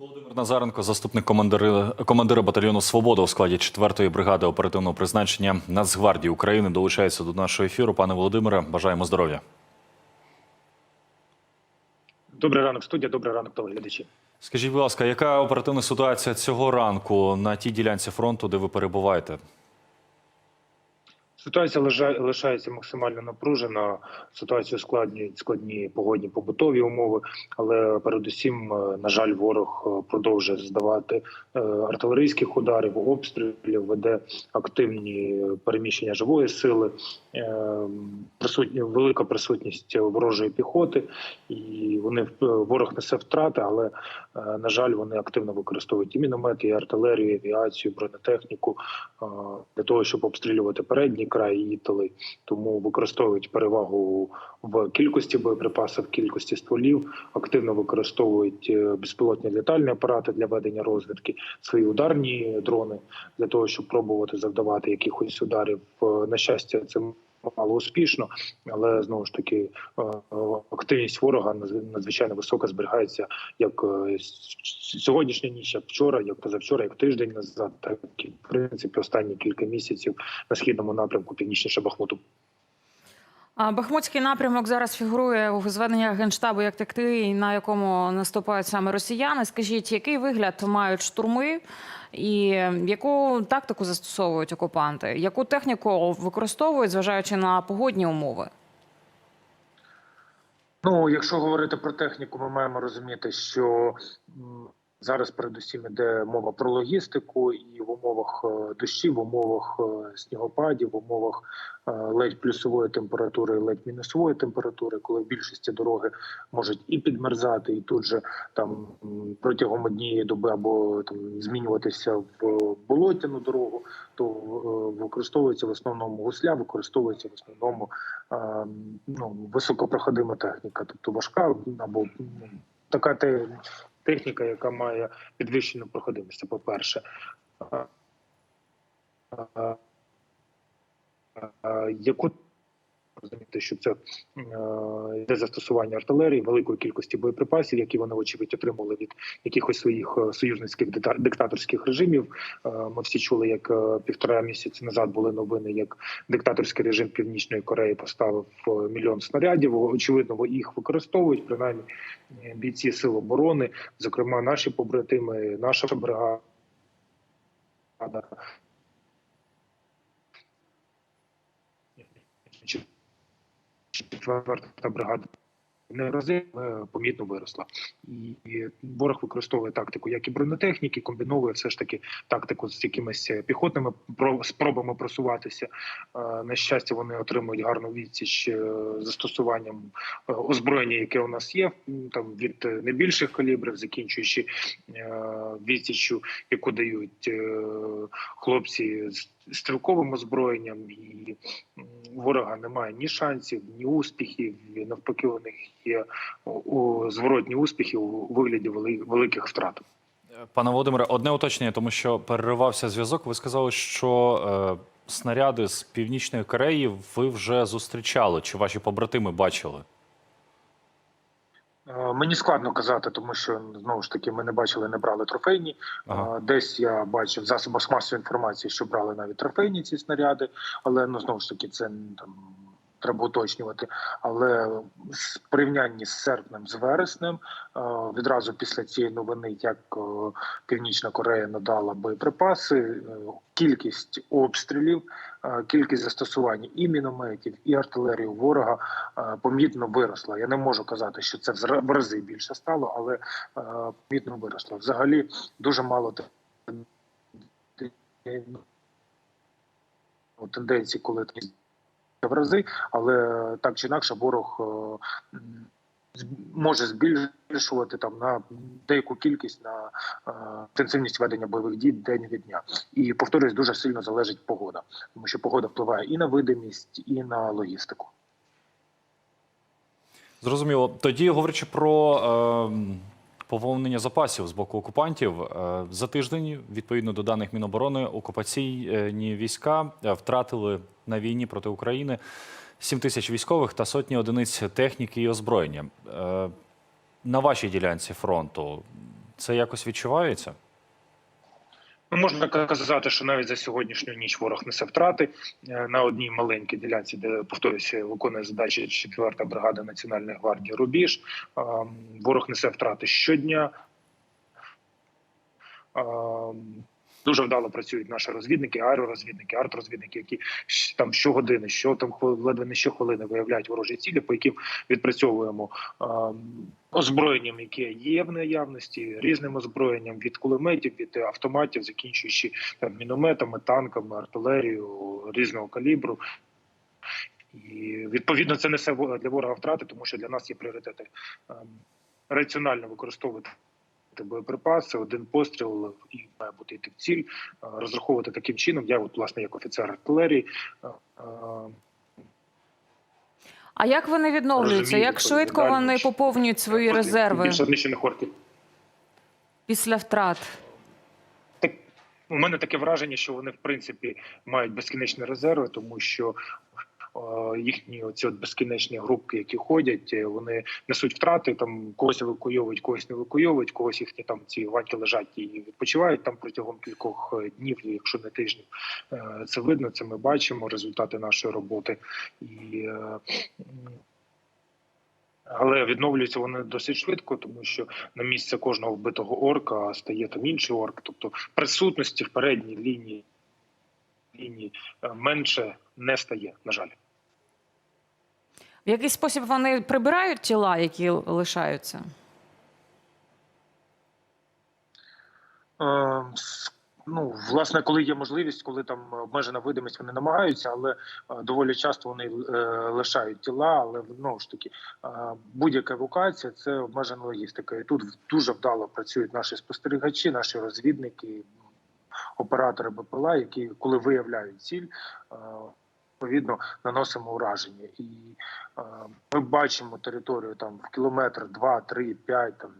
Володимир Назаренко, заступник командира, командира батальйону Свобода у складі 4-ї бригади оперативного призначення Нацгвардії України, долучається до нашого ефіру. Пане Володимире, бажаємо здоров'я. Добрий ранок, студія, добрий ранок, телеглядачі. Скажіть, будь ласка, яка оперативна ситуація цього ранку на тій ділянці фронту, де ви перебуваєте? Ситуація лишається максимально напружена. Ситуацію складнюють складні погодні побутові умови, але передусім, е, на жаль, ворог е, продовжує здавати е, артилерійських ударів, обстрілів, веде активні переміщення живої сили, е, присутня велика присутність ворожої піхоти, і вони в- ворог несе втрати, але е, на жаль, вони активно використовують і міномети, і артилерію, і авіацію, бронетехніку е, для того, щоб обстрілювати передній край і тили. Тому використовують перевагу в кількості боєприпасів, кількості стволів, активно використовують е, безпілотні літальні апарати для ведення розвідки, свої ударні дрони для того, щоб пробувати завдавати якихось ударів. Е, На щастя, це мало успішно, але знову ж таки е, активність ворога надз- надзвичайно висока зберігається як е, сьогоднішня ніч, як вчора, як позавчора, як тиждень назад, так і в принципі останні кілька місяців на східному напрямку північніше Бахмуту. Бахмутський напрямок зараз фігурує у зведеннях генштабу як такий, на якому наступають саме росіяни. Скажіть, який вигляд мають штурми, і яку тактику застосовують окупанти? Яку техніку використовують, зважаючи на погодні умови? Ну, якщо говорити про техніку, ми маємо розуміти, що зараз передусім іде мова про логістику, і в умовах е, дощів, в умовах е, снігопадів, в умовах е, ледь плюсової температури, ледь мінусової температури, коли в більшості дороги можуть і підмерзати, і тут же там протягом однієї доби або там змінюватися в болотяну дорогу, то використовується в основному гусля, використовується в основному ну, високопроходима техніка, тобто важка або ну, така те, техніка, яка має підвищену проходимість. Це по-перше. Е, е, е, Яку розуміти, що це е, йде застосування артилерії, великої кількості боєприпасів, які вони очевидь отримали від якихось своїх е, союзницьких диктаторських режимів. Е, Ми всі чули, як півтора місяці назад були новини, як диктаторський режим Північної Кореї поставив мільйон снарядів. Очевидно, їх використовують принаймні бійці сил оборони, зокрема наші побратими, наша бригада. Четверта бригада. Не рази але помітно виросла, і ворог використовує тактику як і бронетехніки, комбіновує все ж таки тактику з якимись піхотними спробами просуватися. Е, На щастя, вони отримують гарну відсіч е, застосуванням е, озброєння, яке у нас є, там від не калібрів, закінчуючи відсічю, яку дають хлопці з стрілковим озброєнням, і ворога немає ні шансів, ні успіхів. Навпаки, у них є зворотні успіхи у вигляді великих втрат. Пане Володимире, одне уточнення, тому що переривався зв'язок. Ви сказали, що е, снаряди з північної Кореї ви вже зустрічали, чи ваші побратими бачили? Е, Мені складно казати, тому що знову ж таки ми не бачили, не брали трофейні. Ага. Е, Десь я бачив в засобах масової інформації, що брали навіть трофейні ці снаряди, але ну знову ж таки це там. Треба уточнювати, але в порівнянні з серпнем, з вереснем, е, відразу після цієї новини, як е, Північна Корея надала боєприпаси, е, кількість обстрілів, кількість застосувань і мінометів, і артилерії ворога помітно виросла. Я не можу казати, що це в рази більше стало, але помітно виросло. Взагалі дуже мало ну, тенденцій, коли в рази, але так чи інакше ворог е, може збільшувати там на деяку кількість на е, інтенсивність ведення бойових дій день від дня. І повторюсь, дуже сильно залежить погода, тому що погода впливає і на видимість, і на логістику. Зрозуміло. Тоді, говорячи про е, поповнення запасів з боку окупантів, е, за тиждень, відповідно до даних Міноборони, окупаційні війська е, втратили на війні проти України 7 тисяч військових та сотні одиниць техніки і озброєння. Е, на вашій ділянці фронту Це якось відчувається? Ну, можна казати, що навіть за сьогоднішню ніч ворог несе втрати Е, на одній маленькій ділянці, де повторюся, виконує задачі 4-та бригада Національної гвардії Рубіж. Ворог несе втрати щодня. Дуже вдало працюють наші розвідники, аеророзвідники, артрозвідники, які там щогодини, що там ледве не щохвилини виявляють ворожі цілі, по яким відпрацьовуємо е, озброєнням, яке є в наявності, різним озброєнням від кулеметів, від автоматів, закінчуючи там мінометами, танками, артилерією різного калібру. І відповідно це несе для ворога втрати, тому що для нас є пріоритети раціонально використовувати боєприпаси, один постріл і має бути йти в ціль, е, розраховувати таким чином. Я, от, власне, як офіцер артилерії, е, е, А як вони відновлюються? Розумію, Як швидко вони поповнюють свої резерви більше знищених орків. після втрат? Так у мене таке враження, що вони в принципі мають безкінечні резерви, тому що їхні оці от безкінечні групки, які ходять, е, вони несуть втрати. Там когось евакуйовують, когось не евакуйовують, когось їхні там ці ваньки лежать і відпочивають там протягом кількох е, днів, якщо не тижнів. Е, Це видно, це ми бачимо. Результати нашої роботи і. е, але відновлюються вони досить швидко, тому що на місце кожного вбитого орка стає там інший орк. Тобто присутності в передній лінії лінії е, менше не стає, на жаль. В який спосіб вони прибирають тіла, які лишаються? Е, Ну, власне, коли є можливість, коли там обмежена видимість, вони намагаються, але е, доволі часто вони е, лишають тіла. Але знову ж таки, будь-яка евакуація це обмежена логістика. І тут дуже вдало працюють наші спостерігачі, наші розвідники, оператори БПЛА, які коли виявляють ціль. Відповідно, наносимо ураження, і е, ми бачимо територію там в кілометр, два, три, п'ять, там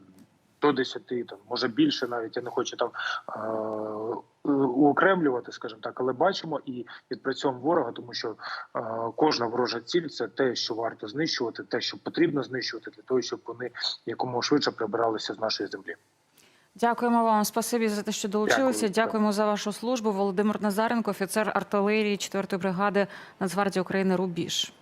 до 10, там може більше, навіть я не хочу там е, уокремлювати, скажімо так, але бачимо і відпрацьовуємо ворога, тому що е, кожна ворожа ціль це те, що варто знищувати, те, що потрібно знищувати, для того, щоб вони якомога швидше прибиралися з нашої землі. Дякуємо вам. Спасибі за те, що долучилися. Дякую. Дякуємо за вашу службу. Володимир Назаренко, офіцер артилерії 4-ї бригади Нацгвардії України Рубіж.